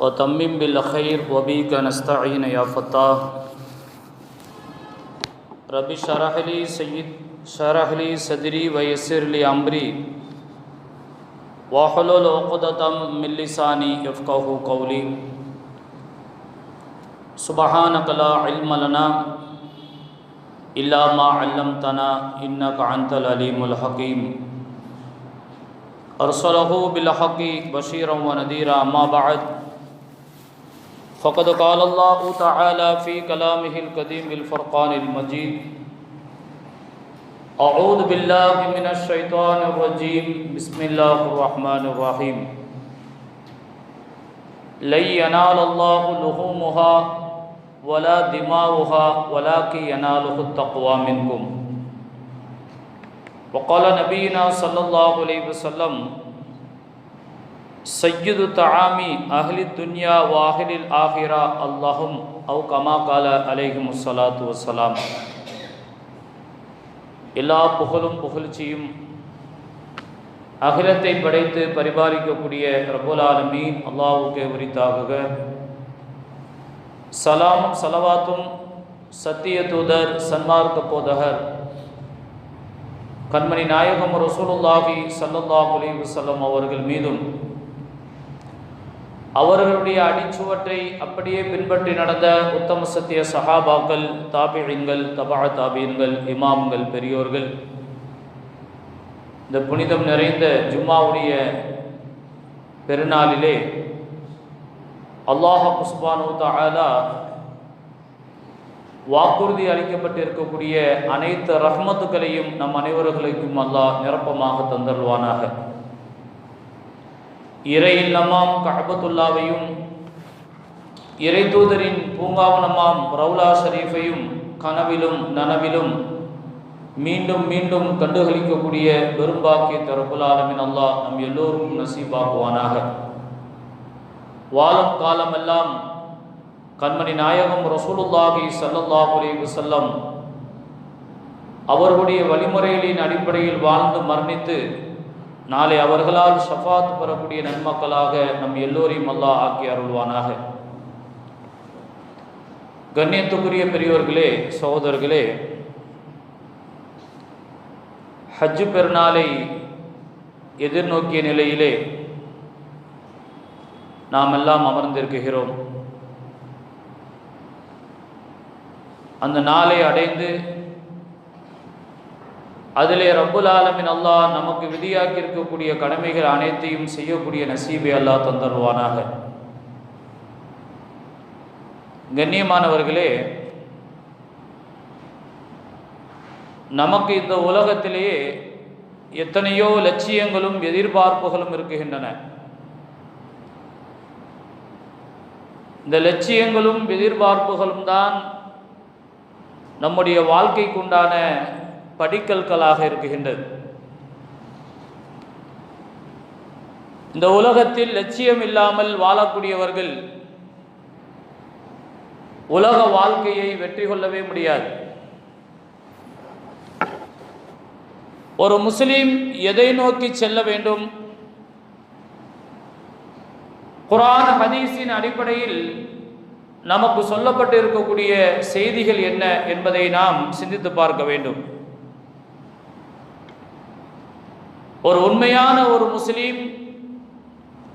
و تمم بالخیر وبی کا نستعین یا فتح ربی شرح لی سید شرح لی صدری و لی عمری واحل العقدم من لسانی یفقہ قولی سبحانك لا علم لنا الا ما علمتنا انك انت العليم الحكيم. ارسله بالحق بشيرا و ما بعد. فقد قال الله تعالى في كلامه القديم الفرقان المجيد. أعوذ بالله من الشيطان الرجيم. بسم الله الرحمن الرحيم. لن ينال الله لحومها ولا دماؤها ولكن يناله التقوى منكم. وقال نبينا صلى الله عليه وسلم சையுது தஆமி அஹ்லி துன்யா வாஹிலில் ஆஹிரா அல்லாஹும் அவு கமா கால அலேஹிம் சலாத்து வசலாம் எல்லா புகழும் புகழ்ச்சியும் அகிலத்தை படைத்து பரிபாலிக்கக்கூடிய ரபுலாலமி அல்லாவுக்கு உரித்தாகுக சலாமும் சலவாத்தும் சத்திய தூதர் சன்மார்க்க போதகர் கண்மணி நாயகம் ரசூலுல்லாஹி சல்லல்லாஹ் அலி வசல்லம் அவர்கள் மீதும் அவர்களுடைய அடிச்சுவற்றை அப்படியே பின்பற்றி நடந்த உத்தம சத்திய சஹாபாக்கள் தாபிழிங்கள் தபா தாபீன்கள் இமாம்கள் பெரியோர்கள் இந்த புனிதம் நிறைந்த ஜும்மாவுடைய பெருநாளிலே அல்லாஹா குஸ்பானு தாலா வாக்குறுதி அளிக்கப்பட்டிருக்கக்கூடிய அனைத்து ரஹ்மத்துக்களையும் நம் அனைவர்களுக்கும் அல்லாஹ் நிரப்பமாக தந்தருவானாக இறை இல்லமாம் கஅபத்துல்லாவையும் இறை தூதரின் பூங்காவனமாம் ரவுலா ஷரீஃபையும் கனவிலும் நனவிலும் மீண்டும் மீண்டும் கண்டுகளிக்கக்கூடிய பெரும்பாக்கிய தரப்புல் அல்லாஹ் நம் எல்லோரும் நசீபாக்குவானாக. வாழும் காலமெல்லாம் கண்மணி நாயகம் ரசூலுல்லாஹி சல்லல்லாஹு அலைஹி செல்லம் அவர்களுடைய வழிமுறைகளின் அடிப்படையில் வாழ்ந்து மரணித்து நாளை அவர்களால் ஷஃபாத் பெறக்கூடிய நன்மக்களாக நம் எல்லோரையும் அல்லாஹ் ஆக்கி அருள்வானாக. கண்ணியத்துக்குரிய பெரியோர்களே சகோதரர்களே ஹஜ்ஜு பெருநாளை எதிர்நோக்கிய நிலையிலே நாம் எல்லாம் அமர்ந்திருக்கிறோம் அந்த நாளை அடைந்து அதிலே ரப்புல் ஆலமின் அல்லாஹ் நமக்கு விதியாக்கி இருக்கக்கூடிய கடமைகள் அனைத்தையும் செய்யக்கூடிய நசீபை அல்லாஹ் தந்தருவானாக. கண்ணியமானவர்களே நமக்கு இந்த உலகத்திலேயே எத்தனையோ லட்சியங்களும் எதிர்பார்ப்புகளும் இருக்குகின்றன இந்த லட்சியங்களும் எதிர்பார்ப்புகளும் தான் நம்முடைய வாழ்க்கைக்குண்டான படிக்கல்களாக இருக்குகின்றது இந்த உலகத்தில் லட்சியம் இல்லாமல் வாழக்கூடியவர்கள் உலக வாழ்க்கையை வெற்றி கொள்ளவே முடியாது. ஒரு முஸ்லீம் எதை நோக்கி செல்ல வேண்டும்? குரான் ஹதீஸின் அடிப்படையில் நமக்கு சொல்லப்பட்டு இருக்கக்கூடிய செய்திகள் என்ன என்பதை நாம் சிந்தித்து பார்க்க வேண்டும். ஒரு உண்மையான ஒரு முஸ்லீம்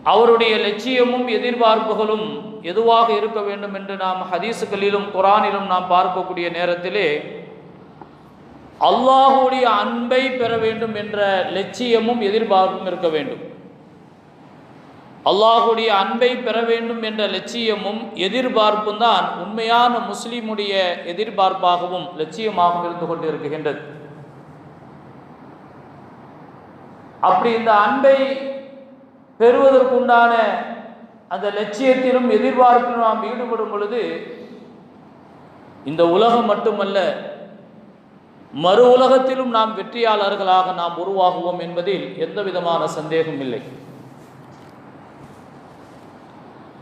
அவருடைய லட்சியமும் எதிர்பார்ப்புகளும் எதுவாக இருக்க வேண்டும் என்று நாம் ஹதீஸுகளிலும் குரானிலும் நாம் பார்க்கக்கூடிய நேரத்திலே அல்லாஹுடைய அன்பை பெற வேண்டும் என்ற லட்சியமும் எதிர்பார்ப்பும் இருக்க வேண்டும். அல்லாஹுடைய அன்பை பெற வேண்டும் என்ற லட்சியமும் எதிர்பார்ப்பும் தான் உண்மையான முஸ்லீமுடைய எதிர்பார்ப்பாகவும் லட்சியமாகவும் இருந்து கொண்டு இருக்குகின்றது அப்படி இந்த அன்பை பெறுவதற்குண்டான அந்த லட்சியத்திலும் எதிர்பார்ப்பிலும் நாம் ஈடுபடும் பொழுது இந்த உலகம் மட்டுமல்ல மறு உலகத்திலும் நாம் வெற்றியாளர்களாக நாம் உருவாகுவோம் என்பதில் எந்த விதமான சந்தேகம் இல்லை.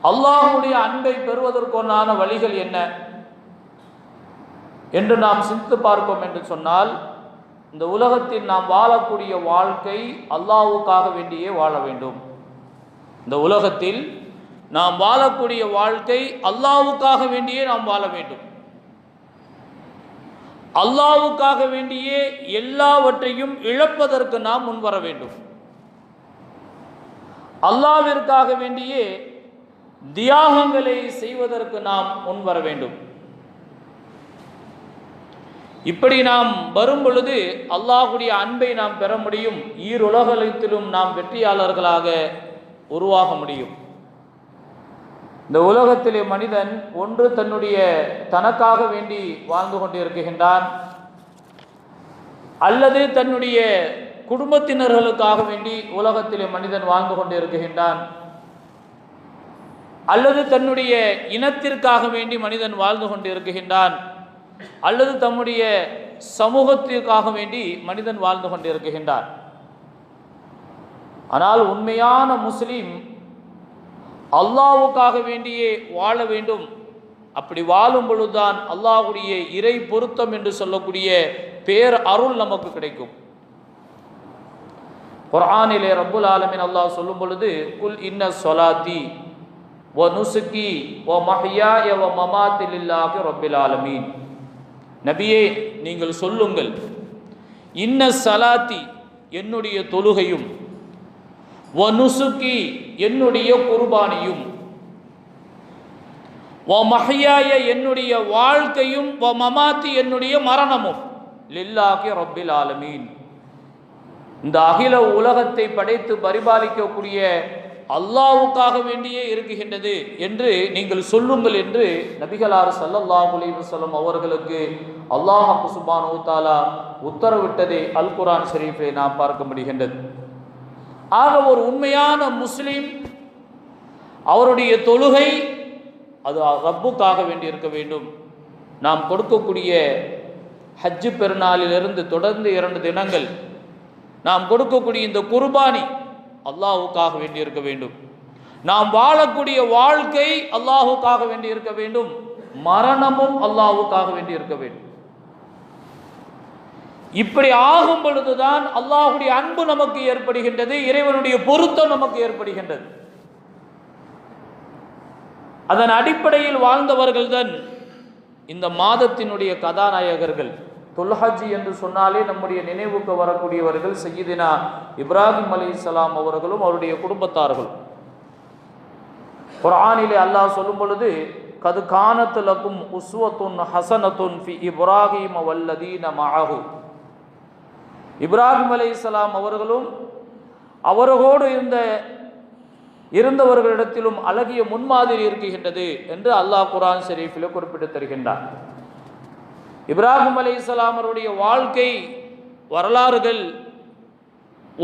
அல்லாஹுடைய அன்பை பெறுவதற்குண்டான வழிகள் என்ன என்று நாம் சிந்தித்து பார்ப்போம் என்று சொன்னால் இந்த உலகத்தில் நாம் வாழக்கூடிய வாழ்க்கை அல்லாஹ்வுக்காக வேண்டியே வாழ வேண்டும். இந்த உலகத்தில் நாம் வாழக்கூடிய வாழ்க்கை அல்லாவுக்காக வேண்டியே நாம் வாழ வேண்டும். அல்லாவுக்காக வேண்டியே எல்லாவற்றையும் இழப்பதற்கு நாம் முன்வர வேண்டும். அல்லாவிற்காக வேண்டியே தியாகங்களை செய்வதற்கு நாம் முன்வர வேண்டும். இப்படி நாம் வரும் பொழுது அல்லாஹுடைய அன்பை நாம் பெற முடியும் ஈருலகத்திலும் நாம் வெற்றியாளர்களாக உருவாக முடியும். இந்த உலகத்திலே மனிதன் ஒன்று தன்னுடைய தனக்காக வேண்டி வாழ்ந்து கொண்டிருக்கின்றான் அல்லது தன்னுடைய குடும்பத்தினர்களுக்காக வேண்டி உலகத்திலே மனிதன் வாழ்ந்து கொண்டிருக்கின்றான் அல்லது தன்னுடைய இனத்திற்காக வேண்டி மனிதன் வாழ்ந்து கொண்டிருக்கின்றான். அல்லது தம்முடைய சமூகத்திற்காக வேண்டி மனிதன் வாழ்ந்து கொண்டிருக்கின்றார். ஆனால் உண்மையான முஸ்லீம் அல்லாவுக்காக வேண்டியே வாழ வேண்டும். அப்படி வாழும் பொழுதுதான் அல்லாஹுடைய இறை பொருத்தம் என்று சொல்லக்கூடிய பேர் அருள் நமக்கு கிடைக்கும். குரானிலே ரப்புல் ஆலமின் அல்லாஹ் சொல்லும் பொழுது குல் இன்ன சொலாத்தி ஓ நுசுக்கி ஓ மஹியா வ மமாத்தி லில்லாஹி ரப்பில் ஆலமீன். நபியே நீங்கள் சொல்லுங்கள். இன்ன சலாத்தி என்னுடைய தொழுகையும் வ என்னுடைய குர்பானியும் வ என்னுடைய வாழ்க்கையும் வ மமாத்தி என்னுடைய மரணமும் லில்லாகி ரப்பில் ஆலமீன். இந்த அகில உலகத்தை படைத்து பரிபாலிக்கக்கூடிய அல்லாவுக்காக வேண்டியே இருக்குகின்றது என்று நீங்கள் சொல்லுங்கள் என்று நபிகளார் சல்லல்லா அலைஹி அவர்களுக்கு அல்லாஹ் குசுபான் தாலா உத்தரவிட்டதை அல் குரான் ஷெரீஃபை நாம் பார்க்க முடிகின்றது. ஆக ஒரு உண்மையான முஸ்லீம் அவருடைய தொழுகை அது ரப்புக்காக வேண்டி இருக்க வேண்டும். நாம் கொடுக்கக்கூடிய ஹஜ்ஜு பெருநாளிலிருந்து தொடர்ந்து இரண்டு தினங்கள் நாம் கொடுக்கக்கூடிய இந்த குர்பானி அல்லாஹுக்காக வேண்டி இருக்க வேண்டும். நாம் வாழக்கூடிய வாழ்க்கை அல்லாஹுக்காக வேண்டி இருக்க வேண்டும். மரணமும் அல்லாஹுக்காக வேண்டி இருக்க வேண்டும். இப்படி ஆகும் பொழுதுதான் அல்லாஹுடைய அன்பு நமக்கு ஏற்படுகின்றது இறைவனுடைய பொருத்தம் நமக்கு ஏற்படுகின்றது. அதன் அடிப்படையில் வாழ்ந்தவர்கள்தான் இந்த மாதத்தினுடைய கதாநாயகர்கள். தொல்ஹஜ் என்று சொன்னாலே நம்முடைய நினைவுக்கு வரக்கூடியவர்கள் செய்தினா இப்ராஹிம் அலி இஸ்லாம் அவர்களும் அவருடைய குடும்பத்தார்களும் குரானிலே அல்லாஹ் சொல்லும் பொழுது கது கானத்துலக்கும் உஸ்வத்துன் ஹசனத்துன் ஃபி இப்ராஹிம் வல்லதீன மஅஹு. இப்ராஹிம் அலி இஸ்லாம் அவர்களும் அவர்களோடு இருந்த இருந்தவர்களிடத்திலும் அழகிய முன்மாதிரி இருக்குகின்றது என்று அல்லாஹ் குரான் ஷெரீஃபில் குறிப்பிட்டு தருகின்றார் இப்ராஹிம் அலி இஸ்லாமருடைய வாழ்க்கை வரலாறுகள்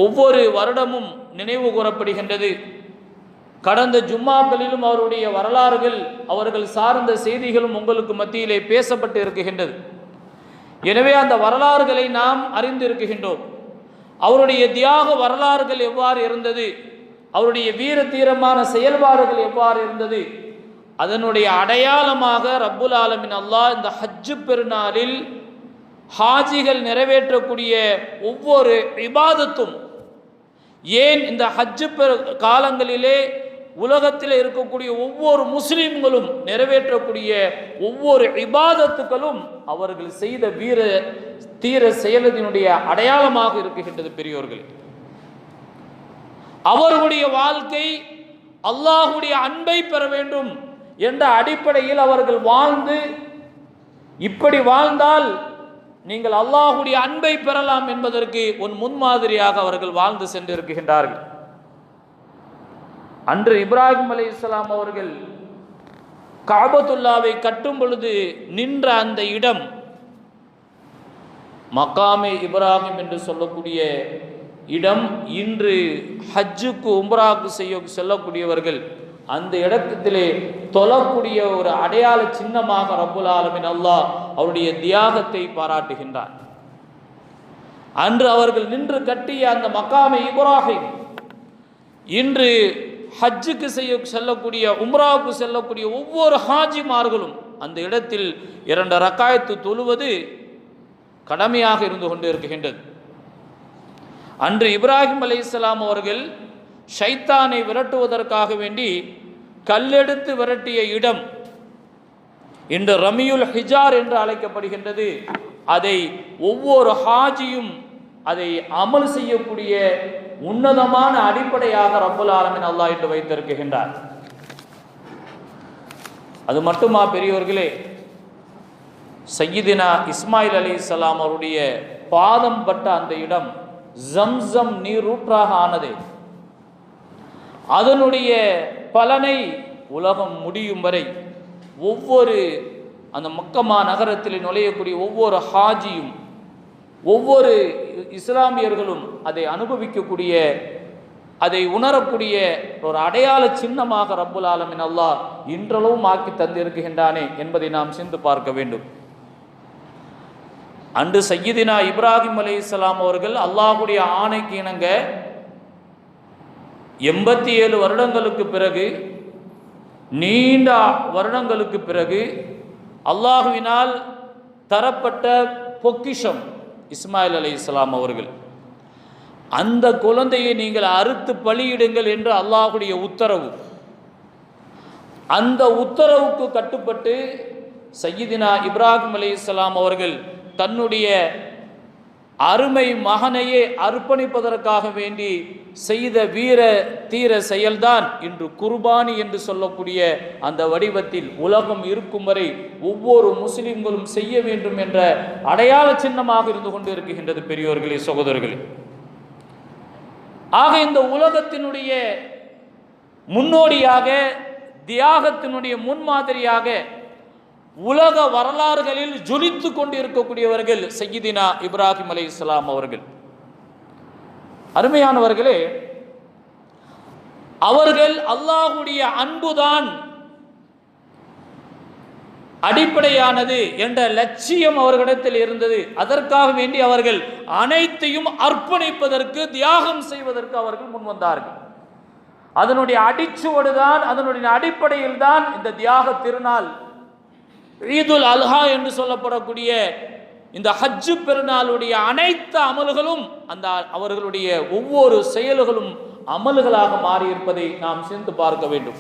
ஒவ்வொரு வருடமும் நினைவு கூறப்படுகின்றது. கடந்த ஜும்மாக்களிலும் அவருடைய வரலாறுகள் அவர்கள் சார்ந்த செய்திகளும் உங்களுக்கு மத்தியிலே பேசப்பட்டு இருக்குகின்றது எனவே அந்த வரலாறுகளை நாம் அறிந்திருக்கின்றோம் அவருடைய தியாக வரலாறுகள் எவ்வாறு இருந்தது? அவருடைய வீர தீரமான செயல்பாடுகள் எவ்வாறு இருந்தது? அதனுடைய அடையாளமாக ரப்புல் ஆலமின் அல்லாஹ் இந்த ஹஜ்ஜு பெருநாளில் ஹாஜிகள் நிறைவேற்றக்கூடிய ஒவ்வொரு இபாதத்தும் ஏன் இந்த ஹஜ்ஜு பெரு காலங்களிலே உலகத்தில் இருக்கக்கூடிய ஒவ்வொரு முஸ்லீம்களும் நிறைவேற்றக்கூடிய ஒவ்வொரு இபாதத்துக்களும் அவர்கள் செய்த வீர தீர செயலத்தினுடைய அடையாளமாக இருக்குகின்றது பெரியோர்கள். அவர்களுடைய வாழ்க்கை அல்லாஹுடைய அன்பை பெற வேண்டும். என்ற அடிப்படையில் அவர்கள் வாழ்ந்து இப்படி வாழ்ந்தால் நீங்கள் அல்லாஹுடைய அன்பை பெறலாம் என்பதற்கு உன் முன்மாதிரியாக அவர்கள் வாழ்ந்து சென்றிருக்கின்றார்கள். அன்று இப்ராஹிம் அலி இஸ்லாம் அவர்கள் காபத்துல்லாவை கட்டும் பொழுது நின்ற அந்த இடம் மக்காமே இப்ராஹிம் என்று சொல்லக்கூடிய இடம். இன்று ஹஜ்ஜுக்கு உம்ராவுக்கு செய்ய செல்லக்கூடியவர்கள் அந்த இடத்திலே தொழக்கூடிய ஒரு அடையாள சின்னமாக ரப்புல் ஆலமின் அல்லாஹ் அவருடைய தியாகத்தை பாராட்டுகின்றார். அன்று அவர்கள் நின்று கட்டிய அந்த மக்காமை இப்ராஹிம் இன்று ஹஜ்ஜுக்கு செய்ய செல்லக்கூடிய உம்ராவுக்கு செல்லக்கூடிய ஒவ்வொரு ஹாஜிமார்களும் அந்த இடத்தில் இரண்டு ரக்காயத்து தொழுவது கடமையாக இருந்து கொண்டு இருக்கின்றது அன்று இப்ராஹிம் அலி இஸ்லாம் அவர்கள் ஷைத்தானை விரட்டுவதற்காக வேண்டி கல்லெடுத்து விரட்டிய இடம் இன்று ரமியுல் ஹிஜார் என்று அழைக்கப்படுகின்றது. அதை ஒவ்வொரு ஹாஜியும் அதை அமல் செய்யக்கூடிய உன்னதமான அடிப்படையாக ரப்புல் ஆலமின் அல்லாஹ் என்று வைத்திருக்கின்றார். அது மட்டுமா பெரியவர்களே சையீதினா இஸ்மாயில் அலி இஸ்லாம் அவருடைய பாதம் பட்ட அந்த இடம் ஜம்சம் நீரூற்றாக ஆனது. அதனுடைய பலனை உலகம் முடியும் வரை ஒவ்வொரு அந்த மக்கமா நகரத்தில் நுழையக்கூடிய ஒவ்வொரு ஹாஜியும் ஒவ்வொரு இஸ்லாமியர்களும் அதை அனுபவிக்கக்கூடிய அதை உணரக்கூடிய ஒரு அடையாள சின்னமாக ரப்புல் ஆலமின் அல்லாஹ் இன்றளவும் ஆக்கி தந்திருக்கின்றானே என்பதை நாம் சிந்து பார்க்க வேண்டும். அன்று சையீதினா இப்ராஹிம் அலி இஸ்லாம் அவர்கள் அல்லாஹுடைய ஆணைக்கு இணங்க எண்பத்தி ஏழு வருடங்களுக்கு பிறகு நீண்ட வருடங்களுக்கு பிறகு அல்லாஹுவினால் தரப்பட்ட பொக்கிஷம் இஸ்மாயில் அலி இஸ்லாம் அவர்கள். அந்த குழந்தையை நீங்கள் அறுத்து பலியிடுங்கள் என்று அல்லாஹுடைய உத்தரவு. அந்த உத்தரவுக்கு கட்டுப்பட்டு சையீதினா இப்ராஹிம் அலி இஸ்லாம் அவர்கள் தன்னுடைய அருமை மகனையே அர்ப்பணிப்பதற்காக வேண்டி செய்த வீர தீர செயல்தான் இன்று குர்பானி என்று சொல்லக்கூடிய அந்த வடிவத்தில் உலகம் இருக்கும் வரை ஒவ்வொரு முஸ்லிம்களும் செய்ய வேண்டும் என்ற அடையாள சின்னமாக இருந்து கொண்டு இருக்கின்றது பெரியோர்களே சகோதரர்களே. ஆக இந்த உலகத்தினுடைய முன்னோடியாக தியாகத்தினுடைய முன்மாதிரியாக உலக வரலாறுகளில் ஜொலித்து கொண்டு இருக்கக்கூடியவர்கள் சையீதினா இப்ராஹிம் அலி இஸ்லாம் அவர்கள். அருமையானவர்களே அவர்கள் அல்லாஹுடைய அன்புதான் அடிப்படையானது என்ற லட்சியம் அவர்களிடத்தில் இருந்தது. அதற்காக வேண்டி அவர்கள் அனைத்தையும் அர்ப்பணிப்பதற்கு தியாகம் செய்வதற்கு அவர்கள் முன்வந்தார்கள் அதனுடைய அடிச்சுவடுதான் அதனுடைய அடிப்படையில் தான் இந்த தியாக திருநாள் ஈதுல் அல்ஹா என்று சொல்லப்படக்கூடிய இந்த ஹஜ்ஜு பெருநாளுடைய அனைத்து அமல்களும் அந்த அவர்களுடைய ஒவ்வொரு செயல்களும் அமல்களாக மாறியிருப்பதை நாம் சிந்து பார்க்க வேண்டும்.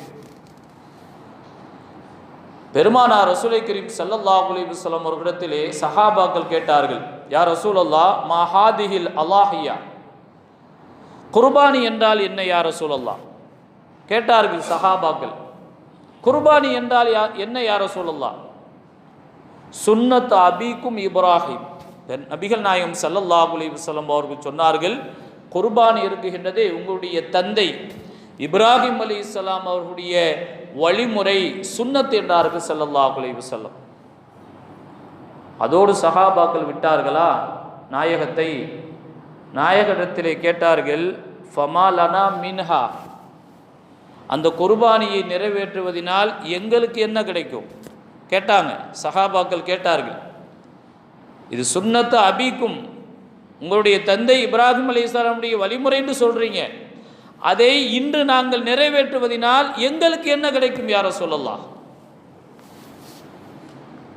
பெருமானார் ரசூலை கரீம் சல்லல்லா அலைஹி அவர்களிடத்திலே சஹாபாக்கள் கேட்டார்கள் யார் ரசூலல்லா மஹாதிஹில் அல்லாஹியா? குர்பானி என்றால் என்ன யார் ரசூலல்லா கேட்டார்கள் சஹாபாக்கள். குர்பானி என்றால் யா என்ன யார் ரசூலல்லா சுன்னத் அபிக்கும் இப்ராஹிம். நபிகள் நாயகம் சல்லல்லாஹு அலைஹி வஸல்லம் அவர்கள் சொன்னார்கள் குர்பானி இருக்குகின்றதே உங்களுடைய தந்தை இப்ராஹிம் அலி இஸ்லாம் அவர்களுடைய வழிமுறை சுன்னத் என்றார்கள் சல்லல்லாஹு அலைஹி வஸல்லம். அதோடு சஹாபாக்கள் விட்டார்களா? நாயகத்தை நாயகத்திலே கேட்டார்கள் ஃபமாலனா மின்ஹா. அந்த குர்பானியை நிறைவேற்றுவதனால் எங்களுக்கு என்ன கிடைக்கும்? கேட்டாங்க. சஹாபாக்கள் கேட்டார்கள். இது சுன்னத்து அபிக்கும் உங்களுடைய தந்தை இப்ராஹிம் அலி இஸ்லாமுடைய வழிமுறை என்று அதை இன்று நாங்கள் நிறைவேற்றுவதனால் எங்களுக்கு என்ன கிடைக்கும் யார சொல்லலாம்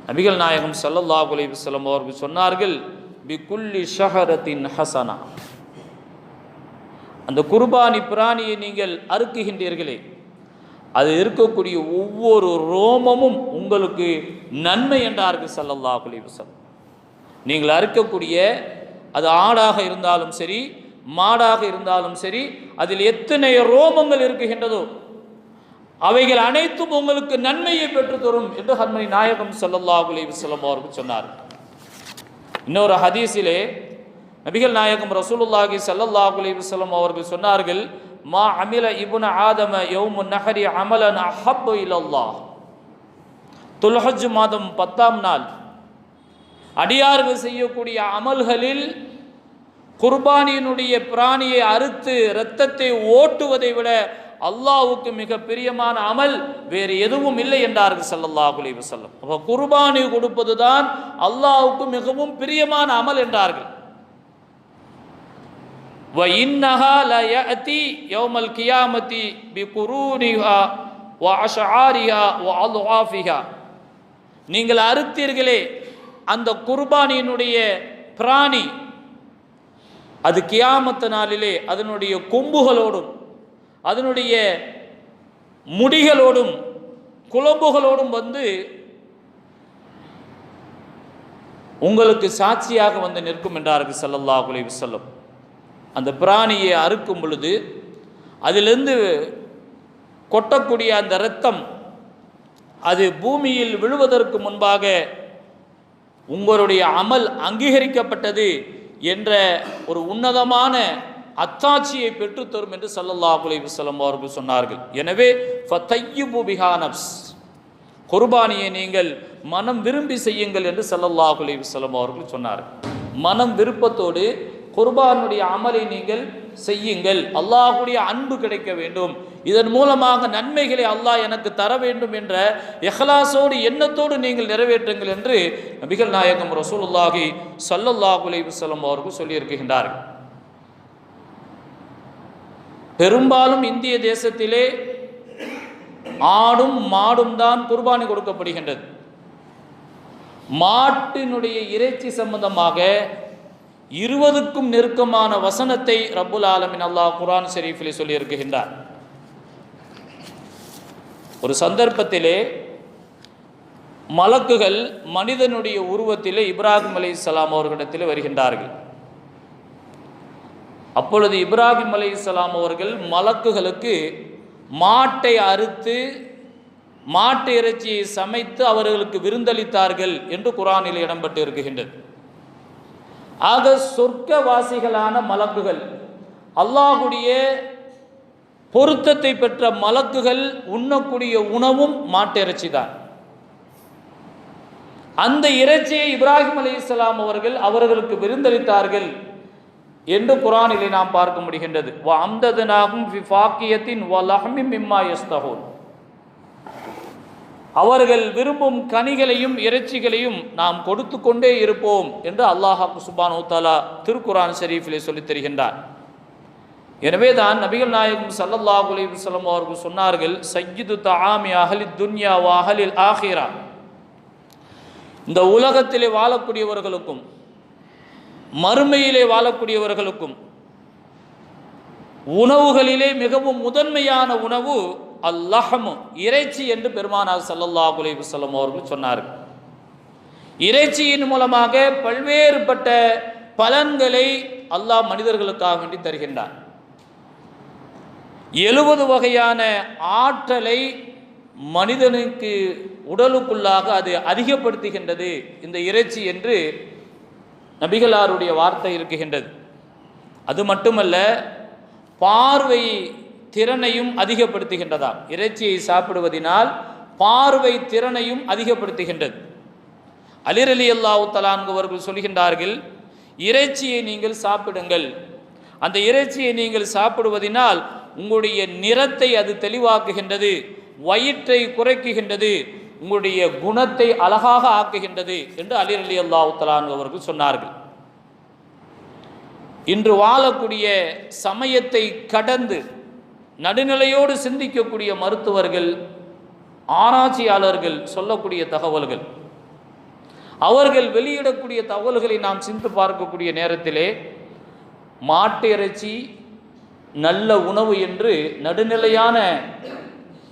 நபிகள் நாயகம் சல்லல்லா அலைஹி அவர்கள் சொன்னார்கள் பி குல்லி ஷஹரத்தின் ஹசனா அந்த குர்பானி பிராணியை நீங்கள் அறுக்குகின்றீர்களே. அது இருக்கக்கூடிய ஒவ்வொரு ரோமமும் உங்களுக்கு நன்மை என்றார்கள் சல்லல்லா குலிவசம் நீங்கள் அறுக்கக்கூடிய அது ஆடாக இருந்தாலும் சரி மாடாக இருந்தாலும் சரி அதில் எத்தனை ரோமங்கள் இருக்குகின்றதோ அவைகள் அனைத்தும் உங்களுக்கு நன்மையை பெற்று தரும் என்று ஹன்மணி நாயகம் சல்லல்லா குலிவசலம் அவர்கள் சொன்னார். இன்னொரு ஹதீஸிலே நபிகள் நாயகம் ரசூலுல்லாஹி ஸல்லல்லாஹு அலைஹி அவர்கள் சொன்னார்கள் மா அமில இபுன ஆதம யௌமு நஹரி அமலன் அஹப்பு இலல்லாஹ் துல்ஹஜ் மாதம் பத்தாம் நாள். அடியார்கள் செய்யக்கூடிய அமல்களில் குர்பானியினுடைய பிராணியை அறுத்து இரத்தத்தை ஓட்டுவதை விட அல்லாவுக்கு மிக பிரியமான அமல் வேறு எதுவும் இல்லை என்றார்கள் ஸல்லல்லாஹு அலைஹி செல்லம் அப்போ குர்பானி கொடுப்பது தான் அல்லாவுக்கு மிகவும் பிரியமான அமல் என்றார்கள். வ இன்னஹா ல யஅதி யௌமல் கியாமத்தி பி குரூனிஹா நீங்கள் அறுத்தீர்களே அந்த குர்பானியினுடைய பிராணி அது கியாமத்து நாளிலே அதனுடைய கொம்புகளோடும் அதனுடைய முடிகளோடும் குழம்புகளோடும் வந்து உங்களுக்கு சாட்சியாக வந்து நிற்கும் என்றார்கள் ஸல்லல்லாஹு அலைஹி அந்த பிராணியை அறுக்கும் பொழுது அதிலிருந்து கொட்டக்கூடிய அந்த இரத்தம் அது பூமியில் விழுவதற்கு முன்பாக உங்களுடைய அமல் அங்கீகரிக்கப்பட்டது என்ற ஒரு உன்னதமான அத்தாட்சியை பெற்றுத்தரும் என்று சல்லல்லா அலைஹி அவர்கள் சொன்னார்கள். எனவே ஃபதையிபு பிஹானஃப்ஸ் குர்பானியை நீங்கள் மனம் விரும்பி செய்யுங்கள் என்று ஸல்லல்லாஹு அலைஹி அவர்கள் சொன்னார்கள். மனம் விருப்பத்தோடு குர்பானுடைய அமலை நீங்கள் செய்யுங்கள். அல்லாஹுடைய அன்பு கிடைக்க வேண்டும். இதன் மூலமாக நன்மைகளை அல்லாஹ் எனக்கு தர வேண்டும் என்ற எஹ்லாசோடு எண்ணத்தோடு நீங்கள் நிறைவேற்றுங்கள் என்று நபிகள் நாயகம் ரசூலுல்லாஹி ஸல்லல்லாஹு அலைஹி அவர்கள் சொல்லியிருக்கின்றார்கள். பெரும்பாலும் இந்திய தேசத்திலே ஆடும் மாடும் தான் குர்பானி கொடுக்கப்படுகின்றது. மாட்டினுடைய இறைச்சி சம்பந்தமாக இருபதுக்கும் நெருக்கமான வசனத்தை ரப்புல் ஆலமின் அல்லாஹ் குரான் ஷெரீஃபில் சொல்லியிருக்கின்றார். ஒரு சந்தர்ப்பத்திலே மலக்குகள் மனிதனுடைய உருவத்திலே இப்ராஹிம் அலைஹிஸ்ஸலாம் அவர்களிடத்தில் வருகின்றார்கள். அப்பொழுது இப்ராஹிம் அலைஹிஸ்ஸலாம் அவர்கள் மலக்குகளுக்கு மாட்டை அறுத்து மாட்டு இறைச்சியை சமைத்து அவர்களுக்கு விருந்தளித்தார்கள் என்று குரானில் இடம்பெற்று இருக்கின்றது ஆக சொர்க்கவாசிகளான மலக்குகள். அல்லாஹுடைய பொருத்தத்தை பெற்ற மலக்குகள் உண்ணக்கூடிய உணவும் மாட்டிறைச்சி தான் அந்த இறைச்சியை இப்ராஹிம் அலைஹிஸ்ஸலாம் அவர்கள் அவர்களுக்கு விருந்தளித்தார்கள் என்று குரானிலே நாம் பார்க்க முடிகின்றது. வ ஃபாக்கியத்தின் மிம்மா அவர்கள் விரும்பும் கனிகளையும் இறைச்சிகளையும் நாம் கொடுத்து கொண்டே இருப்போம் என்று அல்லாஹ் சுபான் தாலா திருக்குரான் ஷெரீஃபிலே சொல்லித் தருகின்றார். எனவே தான் நபிகள் நாயகம் சல்லல்லாஹ் அலைஹி அவர்கள் சொன்னார்கள் சய்யிது தாமி அஹலி துன்யா வ அஹலில் ஆஹிரா இந்த உலகத்திலே வாழக்கூடியவர்களுக்கும் மறுமையிலே வாழக்கூடியவர்களுக்கும் உணவுகளிலே மிகவும் முதன்மையான உணவு அல்லாஹமு இறைச்சி என்று பெருமானார் சல்லல்லா அலைஹி வஸல்லம் அவர்கள் சொன்னார்கள். இறைச்சியின் மூலமாக பல்வேறுபட்ட பலன்களை அல்லாஹ் மனிதர்களுக்காக வேண்டி தருகின்றார் எழுபது வகையான ஆற்றலை மனிதனுக்கு உடலுக்குள்ளாக அது அதிகப்படுத்துகின்றது இந்த இறைச்சி என்று நபிகளாருடைய வார்த்தை இருக்குகின்றது அது மட்டுமல்ல பார்வை திறனையும் அதிகப்படுத்துகின்றதா? இறைச்சியை சாப்பிடுவதினால் பார்வை திறனையும் அதிகப்படுத்துகின்றது. அலிரலி அல்லாஹு தலான்கவர்கள் சொல்கின்றார்கள் இறைச்சியை நீங்கள் சாப்பிடுங்கள். அந்த இறைச்சியை நீங்கள் சாப்பிடுவதினால் உங்களுடைய நிறத்தை அது தெளிவாக்குகின்றது வயிற்றை குறைக்குகின்றது உங்களுடைய குணத்தை அழகாக ஆக்குகின்றது என்று அலிர் அலி அல்லாஹு அவர்கள் சொன்னார்கள். இன்று வாழக்கூடிய சமயத்தை கடந்து நடுநிலையோடு சிந்திக்கக்கூடிய மருத்துவர்கள் ஆராய்ச்சியாளர்கள் சொல்லக்கூடிய தகவல்கள். அவர்கள் வெளியிடக்கூடிய தகவல்களை நாம் சிந்து பார்க்கக்கூடிய நேரத்திலே மாட்டு இறைச்சி நல்ல உணவு என்று நடுநிலையான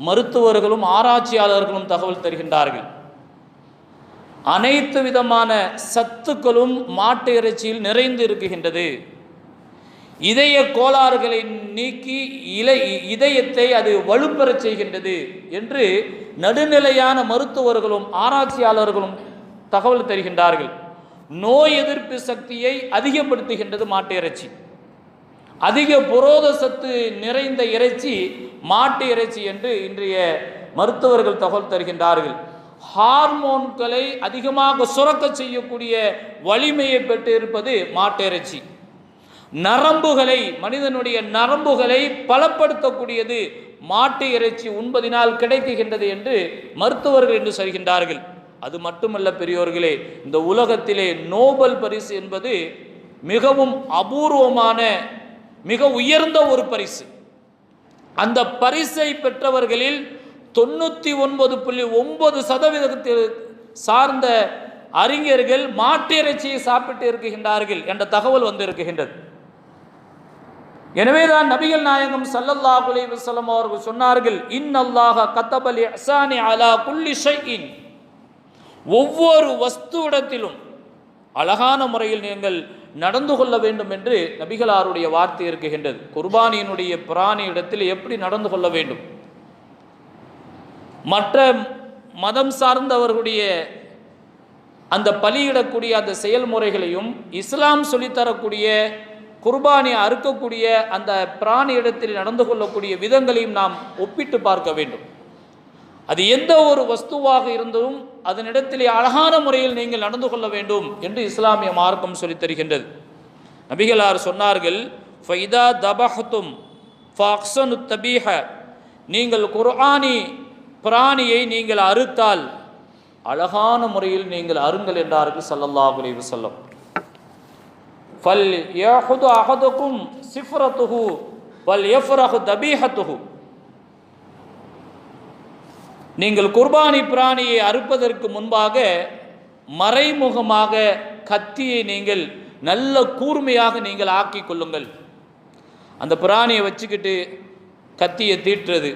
மருத்துவர்களும் ஆராய்ச்சியாளர்களும் தகவல் தருகின்றார்கள். அனைத்து விதமான சத்துக்களும் மாட்டு இறைச்சியில் நிறைந்து இருக்குகின்றது. இதய கோளாறுகளை நீக்கி இலை இதயத்தை அது வலுப்பெறச் செய்கின்றது என்று நடுநிலையான மருத்துவர்களும் ஆராய்ச்சியாளர்களும் தகவல் தருகின்றார்கள். நோய் எதிர்ப்பு சக்தியை அதிகப்படுத்துகின்றது மாட்டு இறைச்சி. அதிக புரோத சத்து நிறைந்த இறைச்சி மாட்டு இறைச்சி என்று இன்றைய மருத்துவர்கள் தகவல் தருகின்றார்கள். ஹார்மோன்களை அதிகமாக சுரக்க செய்யக்கூடிய வலிமையை பெற்று இருப்பது மாட்டு இறைச்சி. நரம்புகளை மனிதனுடைய நரம்புகளை பலப்படுத்தக்கூடியது மாட்டு இறைச்சி உண்பதினால் கிடைக்குகின்றது என்று மருத்துவர்கள் என்று சொல்கின்றார்கள். அது மட்டுமல்ல பெரியோர்களே இந்த உலகத்திலே நோபல் பரிசு என்பது மிகவும் அபூர்வமான மிக உயர்ந்த ஒரு பரிசு. அந்த பரிசை பெற்றவர்களில் தொண்ணூற்றி ஒன்பது புள்ளி ஒன்பது சதவீதத்தில் சார்ந்த அறிஞர்கள் மாட்டு இறைச்சியை சாப்பிட்டு இருக்குகின்றார்கள் என்ற தகவல் வந்து இருக்குகின்றது எனவேதான் நபிகள் நாயகம் ஸல்லல்லாஹு அலைஹி அவர்கள் சொன்னார்கள் இன் அல்லாஹ கத்தபலி அசானி அலா குல்லி ஷைஇன். ஒவ்வொரு வஸ்துவிடத்திலும் அழகான முறையில் நீங்கள் நடந்து கொள்ள வேண்டும் என்று நபிகளாருடைய வார்த்தை இருக்குகின்றது குர்பானியினுடைய பிராணி இடத்தில் எப்படி நடந்து கொள்ள வேண்டும்? மற்ற மதம் சார்ந்தவர்களுடைய அந்த பலியிடக்கூடிய அந்த செயல்முறைகளையும் இஸ்லாம் சொல்லித்தரக்கூடிய குர்பானி அறுக்கக்கூடிய அந்த பிராணி இடத்தில் நடந்து கொள்ளக்கூடிய விதங்களையும் நாம் ஒப்பிட்டு பார்க்க வேண்டும். அது எந்த ஒரு வஸ்துவாக இருந்தும் அதனிடத்திலே அழகான முறையில் நீங்கள் நடந்து கொள்ள வேண்டும் என்று இஸ்லாமிய மார்க்கம் சொல்லித் தருகின்றது. நபிகளார் சொன்னார்கள் ஃபைதா தபஹத்தும் ஃபாக்சனு தபீஹ. நீங்கள் குர்ஆனி பிராணியை நீங்கள் அறுத்தால் அழகான முறையில் நீங்கள் அருங்கள் என்றார்கள் சல்லல்லாஹ் அலைஹி வஸல்லம். ஃபல் யஹுது அஹதுக்கும் சிஃப்ரத்துஹு வல் எஃப்ரஹு தபீஹத்துஹு. நீங்கள் குர்பானி பிராணியை அறுப்பதற்கு முன்பாக மறைமுகமாக கத்தியை நீங்கள் நல்ல கூர்மையாக நீங்கள் ஆக்கி கொள்ளுங்கள். அந்த பிராணியை வச்சுக்கிட்டு கத்தியை தீட்டுறது.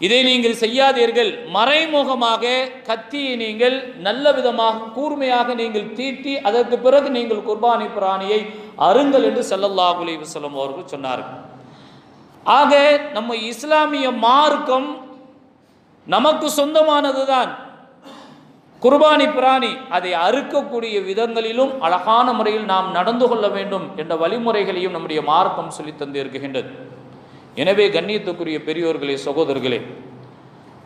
இதை நீங்கள் செய்யாதீர்கள். மறைமுகமாக கத்தியை நீங்கள் நல்ல விதமாக கூர்மையாக நீங்கள் தீட்டி அதற்கு பிறகு நீங்கள் குர்பானி பிராணியை அருங்கள் என்று ஸல்லல்லாஹு அலைஹி அவர்கள் சொன்னார்கள். ஆக நம்ம இஸ்லாமிய மார்க்கம் நமக்கு சொந்தமானதுதான். குர்பானி பிராணி அதை அறுக்கக்கூடிய விதங்களிலும் அழகான முறையில் நாம் நடந்து கொள்ள வேண்டும் என்ற வழிமுறைகளையும் நம்முடைய மார்க்கம் சொல்லித் தந்திருக்கின்றது. எனவே கண்ணியத்துக்குரிய பெரியோர்களே சகோதரர்களே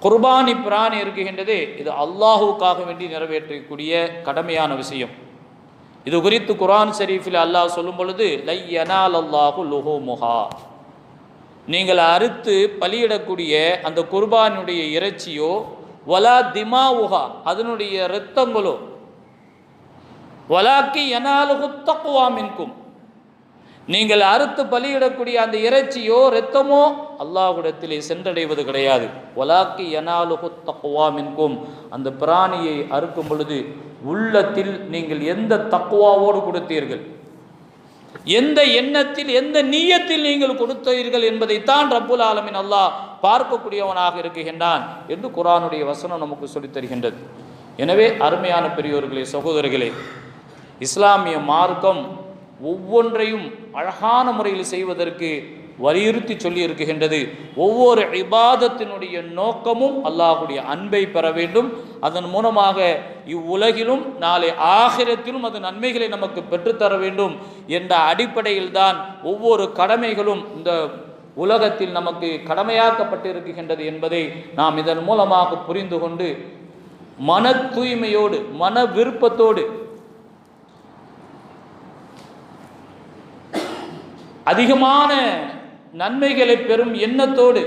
குர்பானி பிராணி இருக்குகின்றதே இது அல்லாஹுக்காக வேண்டி நிறைவேற்றக்கூடிய கடமையான விஷயம். இது குறித்து குரான் ஷெரீஃபில் அல்லாஹ் சொல்லும் பொழுது லையனால் அல்லாஹு லுஹோ முஹா நீங்கள் அறுத்து பலியிடக்கூடிய அந்த குர்பானுடைய இறைச்சியோ வலா திமா உஹா அதனுடைய இரத்தங்களோ வலாக்கி எனாலுகு தக்குவா மின்கும். நீங்கள் அறுத்து பலியிடக்கூடிய அந்த இறைச்சியோ இரத்தமோ அல்லாஹ்விடத்திலே சென்றடைவது கிடையாது. ஒலாக்கி எனாலுகு தக்குவா மின்கும். அந்த பிராணியை அறுக்கும் பொழுது உள்ளத்தில் நீங்கள் எந்த தக்குவாவோடு கொடுத்தீர்கள்? எந்த எண்ணத்தில் எந்த நீயத்தில் நீங்கள் கொடுத்தீர்கள் என்பதைத்தான் ரப்புல் ஆலமின் அல்லாஹ் பார்க்கக்கூடியவனாக இருக்குகின்றான் என்று குரானுடைய வசனம் நமக்கு சொல்லித் தருகின்றது. எனவே அருமையான பெரியோர்களே சகோதரர்களே இஸ்லாமிய மார்க்கம் ஒவ்வொன்றையும் அழகான முறையில் செய்வதற்கு வலியுறுத்தி சொல்லி இருக்குகின்றது ஒவ்வொரு இபாதத்தினுடைய நோக்கமும் அல்லாஹுடைய அன்பை பெற வேண்டும். அதன் மூலமாக இவ்வுலகிலும் நாளை ஆகிரத்திலும் அது நன்மைகளை நமக்கு பெற்றுத்தர வேண்டும் என்ற அடிப்படையில் தான் ஒவ்வொரு கடமைகளும் இந்த உலகத்தில் நமக்கு கடமையாக்கப்பட்டிருக்கின்றது என்பதை நாம் இதன் மூலமாக புரிந்து கொண்டு மன தூய்மையோடு மன விருப்பத்தோடு அதிகமான நன்மைகளை பெறும் எண்ணத்தோடு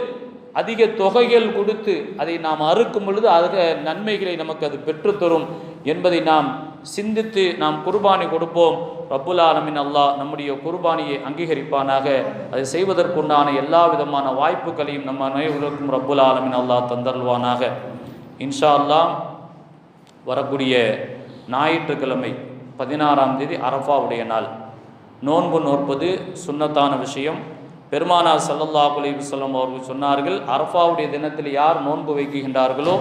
அதிக தொகைகள் கொடுத்து அதை நாம் அறுக்கும் பொழுது அதிக நன்மைகளை நமக்கு அது பெற்றுத்தரும் என்பதை நாம் சிந்தித்து நாம் குர்பானி கொடுப்போம். ரப்புல் ஆலமின் அல்லாஹ் நம்முடைய குர்பானியை அங்கீகரிப்பானாக. அதை செய்வதற்குண்டான எல்லா விதமான வாய்ப்புகளையும் நம்ம அனைவருக்கும் ரப்புல் ஆலமின் அல்லாஹ் தந்தருள்வானாக. இன்ஷா அல்லாஹ் வரக்கூடிய ஞாயிற்றுக்கிழமை பதினாறாம் தேதி அரஃபாவுடைய நாள். நோன்பு நோற்பது சுன்னத்தான விஷயம். பெருமானார் சல்லல்லா அலைஹி அவர்கள் சொன்னார்கள் அரஃபாவுடைய தினத்தில் யார் நோன்பு வைக்கின்றார்களோ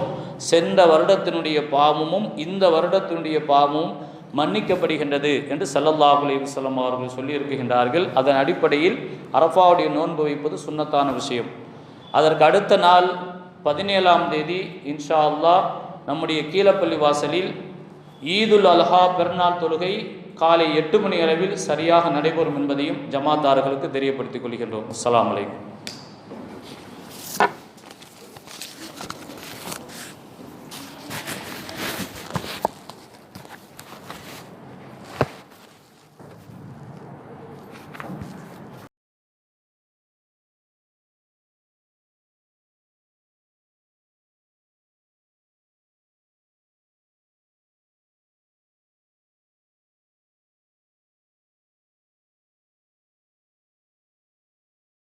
சென்ற வருடத்தினுடைய பாவமும் இந்த வருடத்தினுடைய பாவமும் மன்னிக்கப்படுகின்றது என்று சல்லல்லா அலைஹி அவர்கள் சொல்லியிருக்கின்றார்கள். அதன் அடிப்படையில் அரஃபாவுடைய நோன்பு வைப்பது சுன்னத்தான விஷயம். அதற்கு அடுத்த நாள் பதினேழாம் தேதி இன்ஷா அல்லாஹ் நம்முடைய கீழப்பள்ளி வாசலில் ஈதுல் அல்ஹா பெருநாள் தொழுகை காலை எட்டு மணி அளவில் சரியாக நடைபெறும் என்பதையும் ஜமாத்தார்களுக்கு தெரியப்படுத்திக் கொள்கின்றோம். அஸ்ஸலாமு அலைக்கும்.